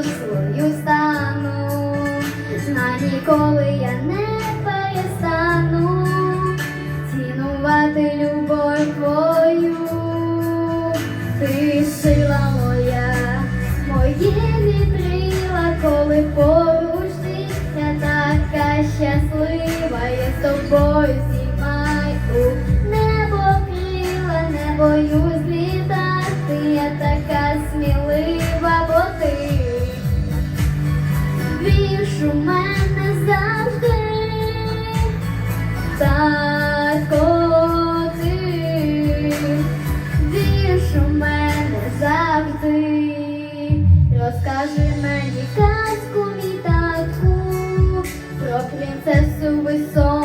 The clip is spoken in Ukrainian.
Дорослою стану. Знай, ніколи я не перестану цінувати любов твою. Ти сила моя, моє вітрила, коли поруч ти, я така щаслива, я з тобою У мене завжди. Татко ти Вірш у мене завжди. Розкажи мені казку мій татку Про принцесу високу.